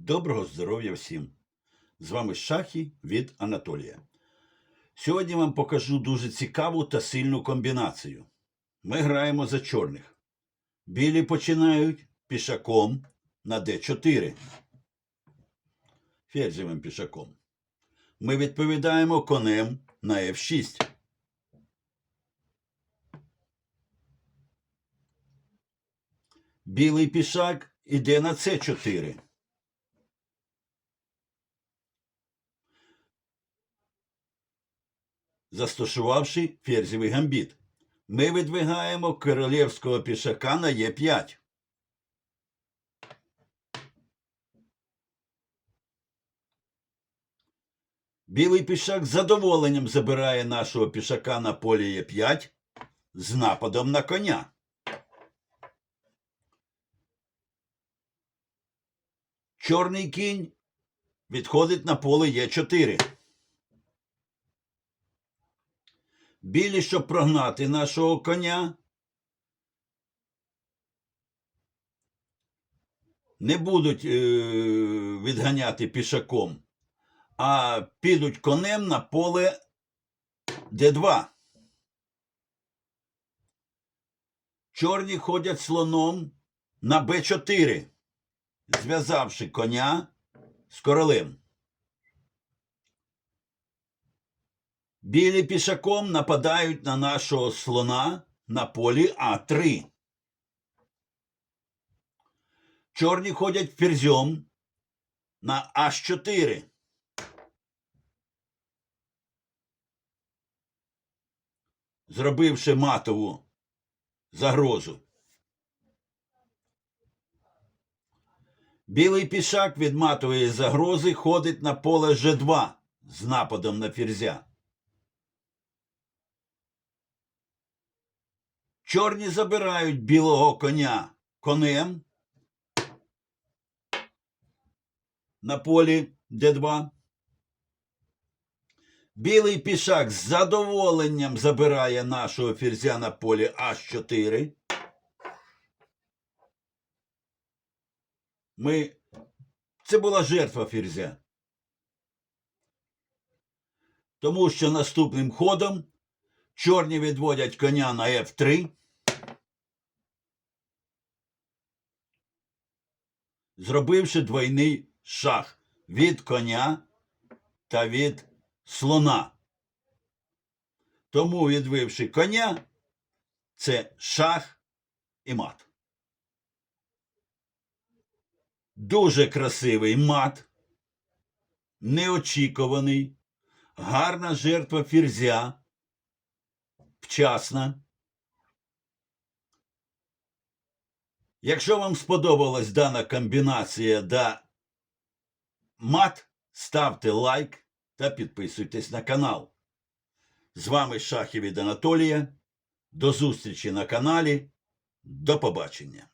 Доброго здоров'я всім! З вами Шахі від Анатолія. Сьогодні вам покажу дуже цікаву та сильну комбінацію. Ми граємо за чорних. Білі починають пішаком на d4. Ферзевим пішаком. Ми відповідаємо конем на f6. Білий пішак іде на c4. Застосувавши ферзєвий гамбіт. Ми видвигаємо королівського пішака на Е5. Білий пішак з задоволенням забирає нашого пішака на полі Е5 з нападом на коня. Чорний кінь відходить на поле Е4. Білі, щоб прогнати нашого коня, не будуть е- відганяти пішаком, а підуть конем на поле Д2. Чорні ходять слоном на Б4, зв'язавши коня з королем. Білі пішаком нападають на нашого слона на полі А3. Чорні ходять ферзьом на H4. Зробивши матову загрозу. Білий пішак від матової загрози ходить на поле G2 з нападом на ферзя. Чорні забирають білого коня конем на полі Д2. Білий пішак з задоволенням забирає нашого ферзя на полі H4. Ми... Це була жертва ферзя. Тому що наступним ходом чорні відводять коня на F3. зробивши двойний шах від коня та від слона. Тому, відвивши коня, це шах і мат. Дуже красивий мат, неочікуваний, гарна жертва фірзя, вчасна. Якщо вам сподобалась дана комбінація да мат, ставте лайк та підписуйтесь на канал. З вами Шахів Анатолія. До зустрічі на каналі. До побачення.